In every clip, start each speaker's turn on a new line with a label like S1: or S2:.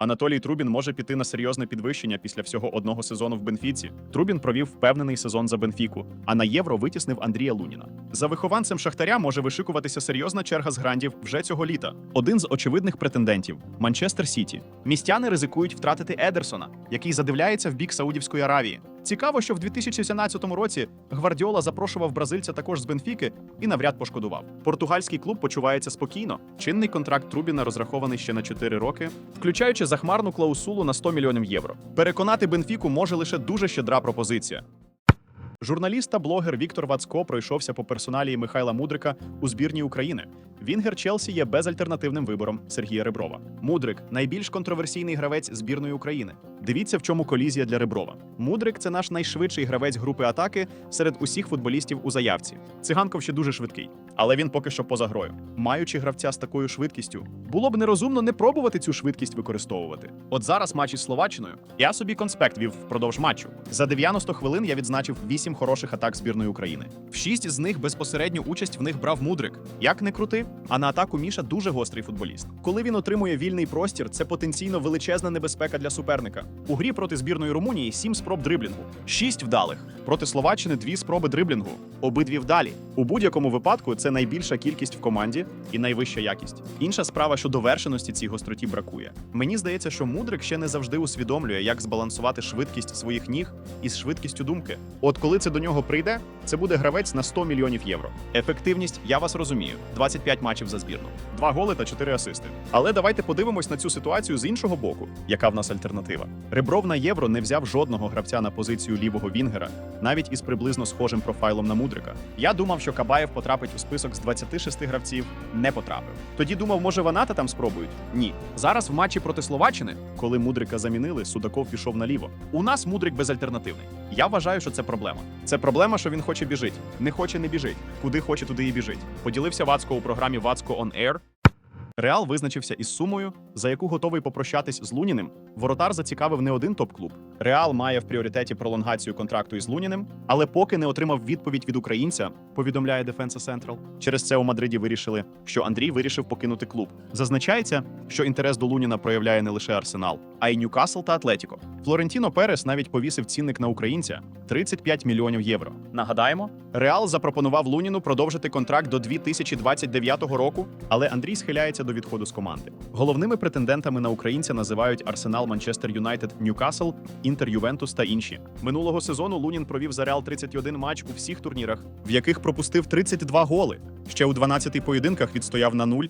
S1: Анатолій Трубін може піти на серйозне підвищення після всього одного сезону в Бенфіці. Трубін провів впевнений сезон за Бенфіку, а на євро витіснив Андрія Луніна. За вихованцем Шахтаря може вишикуватися серйозна черга з грандів вже цього літа. Один з очевидних претендентів Манчестер Сіті. Містяни ризикують втратити Едерсона, який задивляється в бік Саудівської Аравії. Цікаво, що в 2017 році Гвардіола запрошував бразильця також з Бенфіки і навряд пошкодував. Португальський клуб почувається спокійно. Чинний контракт Трубіна розрахований ще на 4 роки, включаючи захмарну клаусулу на 100 мільйонів євро. Переконати Бенфіку може лише дуже щедра пропозиція. Журналіст та блогер Віктор Вацко пройшовся по персоналії Михайла Мудрика у збірній України. Вінгер Челсі є безальтернативним вибором Сергія Реброва. Мудрик найбільш контроверсійний гравець збірної України. Дивіться, в чому колізія для Реброва. Мудрик це наш найшвидший гравець групи атаки серед усіх футболістів у заявці. Циганков ще дуже швидкий, але він поки що поза грою. Маючи гравця з такою швидкістю, було б нерозумно не пробувати цю швидкість використовувати. От зараз матч із Словаччиною. Я собі конспект вів впродовж матчу. За 90 хвилин я відзначив 8 хороших атак збірної України. В 6 з них безпосередню участь в них брав Мудрик. Як не крути, а на атаку Міша дуже гострий футболіст. Коли він отримує вільний простір, це потенційно величезна небезпека для суперника. У грі проти збірної Румунії 7 спроб дриблінгу, 6 вдалих. Проти Словаччини 2 спроби дриблінгу, обидві вдалі. У будь-якому випадку це найбільша кількість в команді і найвища якість. Інша справа, що довершеності цій гостроті бракує. Мені здається, що Мудрик ще не завжди усвідомлює, як збалансувати швидкість своїх ніг із швидкістю думки. От коли це до нього прийде, це буде гравець на 100 мільйонів євро. Ефективність, я вас розумію, 25 матчів за збірну, 2 голи та 4 асисти. Але давайте подивимось на цю ситуацію з іншого боку, яка в нас альтернатива. Ребров на євро не взяв жодного гравця на позицію лівого вінгера, навіть із приблизно схожим профайлом на Мудрика. Я думав, що Кабаєв потрапить у список з 26 гравців, не потрапив. Тоді думав, може Ваната там спробують? Ні. Зараз в матчі проти Словаччини, коли Мудрика замінили, Судаков пішов наліво. У нас Мудрик безальтернативний. Я вважаю, що це проблема. Це проблема, що він хоче біжить. Не хоче, не біжить. Куди хоче, туди і біжить. Поділився Вацко у програмі Вацко On Air. Реал визначився із сумою, за яку готовий попрощатись з Луніним. Воротар зацікавив не один топ-клуб. Реал має в пріоритеті пролонгацію контракту із Луніним, але поки не отримав відповідь від українця, повідомляє Defensa Central. Через це у Мадриді вирішили, що Андрій вирішив покинути клуб. Зазначається, що інтерес до Луніна проявляє не лише Арсенал, а й Ньюкасл та Атлетіко. Флорентіно Перес навіть повісив цінник на українця 35 мільйонів євро. Нагадаємо, Реал запропонував Луніну продовжити контракт до 2029 року, але Андрій схиляється до відходу з команди. Головними претендентами на українця називають Арсенал, Манчестер Юнайтед, Ньюкасл, Інтер, Ювентус та інші. Минулого сезону Лунін провів за Реал 31 матч у всіх турнірах, в яких пропустив 32 голи. Ще у 12 поєдинках відстояв на нуль.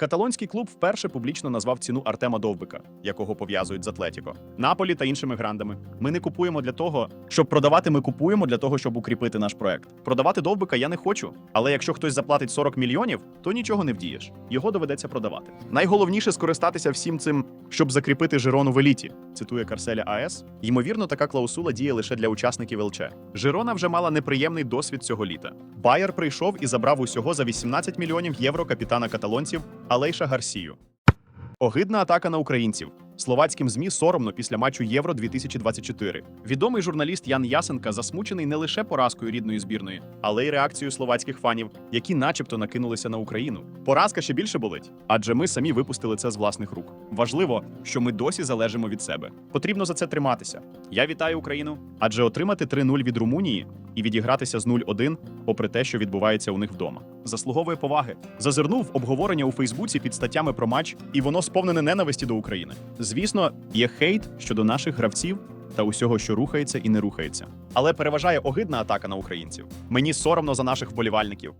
S1: Каталонський клуб вперше публічно назвав ціну Артема Довбика, якого пов'язують з Атлетіко, Наполі та іншими грандами. Ми не купуємо для того, щоб продавати. Ми купуємо для того, щоб укріпити наш проект. Продавати Довбика я не хочу, але якщо хтось заплатить 40 мільйонів, то нічого не вдієш. Його доведеться продавати. Найголовніше скористатися всім цим, щоб закріпити Жирону в еліті. Цитує Карселя АЕС. Ймовірно, така клаусула діє лише для учасників ЛЧ. Жирона вже мала неприємний досвід цього літа. Байер прийшов і забрав усього за 18 мільйонів євро капітана каталонців Алейша Гарсію. Огидна атака на українців. Словацьким змі соромно після матчу Євро 2024. Відомий журналіст Ян Ясенка засмучений не лише поразкою рідної збірної, але й реакцією словацьких фанів, які, начебто, накинулися на Україну. Поразка ще більше болить, адже ми самі випустили це з власних рук. Важливо, що ми досі залежимо від себе. Потрібно за це триматися. Я вітаю Україну, адже отримати 3-0 від Румунії і відігратися з 0-1, попри те, що відбувається у них вдома. Заслуговує поваги. Зазирнув обговорення у Фейсбуці під статтями про матч, і воно сповнене ненависті до України. Звісно, є хейт щодо наших гравців та усього, що рухається і не рухається. Але переважає огидна атака на українців. Мені соромно за наших вболівальників.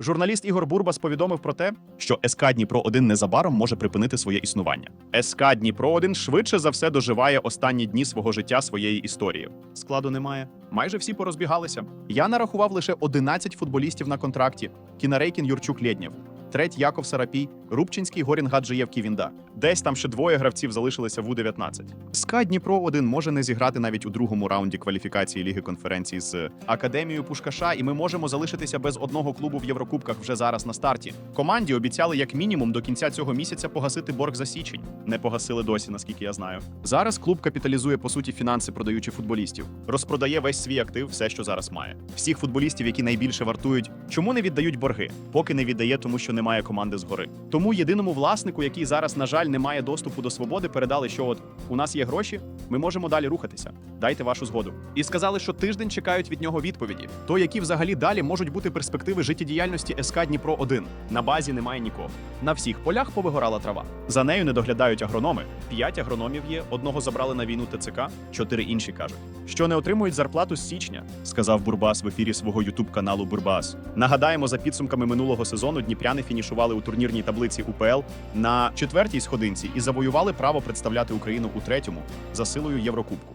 S1: Журналіст Ігор Бурбас повідомив про те, що СК Дніпро 1 незабаром може припинити своє існування. СК Дніпро 1 швидше за все доживає останні дні свого життя своєї історії. Складу немає. Майже всі порозбігалися. Я нарахував лише 11 футболістів на контракті: Кінарейкін Юрчук Лєднєв, Треть Яков Сарапій, Рубчинський Горін Гаджиєв Ківінда, Десь там ще двоє гравців залишилися в У-19. СКА Дніпро 1 може не зіграти навіть у другому раунді кваліфікації Ліги конференцій з Академією Пушкаша, і ми можемо залишитися без одного клубу в Єврокубках вже зараз на старті. Команді обіцяли як мінімум до кінця цього місяця погасити борг за січень. Не погасили досі, наскільки я знаю. Зараз клуб капіталізує по суті фінанси, продаючи футболістів, розпродає весь свій актив, все, що зараз має. Всіх футболістів, які найбільше вартують, чому не віддають борги? Поки не віддає, тому що немає команди згори. Тому єдиному власнику, який зараз, на жаль, не має доступу до свободи, передали, що от у нас є гроші, ми можемо далі рухатися. Дайте вашу згоду. І сказали, що тиждень чекають від нього відповіді. То які взагалі далі можуть бути перспективи життєдіяльності СК Дніпро 1 На базі немає нікого. На всіх полях повигорала трава. За нею не доглядають агрономи. П'ять агрономів є, одного забрали на війну ТЦК, чотири інші кажуть, що не отримують зарплату з січня, сказав Бурбас в ефірі свого ютуб каналу Бурбас. Нагадаємо, за підсумками минулого сезону дніпряни фінішували у турнірній таблиці УПЛ на четвертій сходинці і завоювали право представляти Україну у третьому за силою Єврокубку.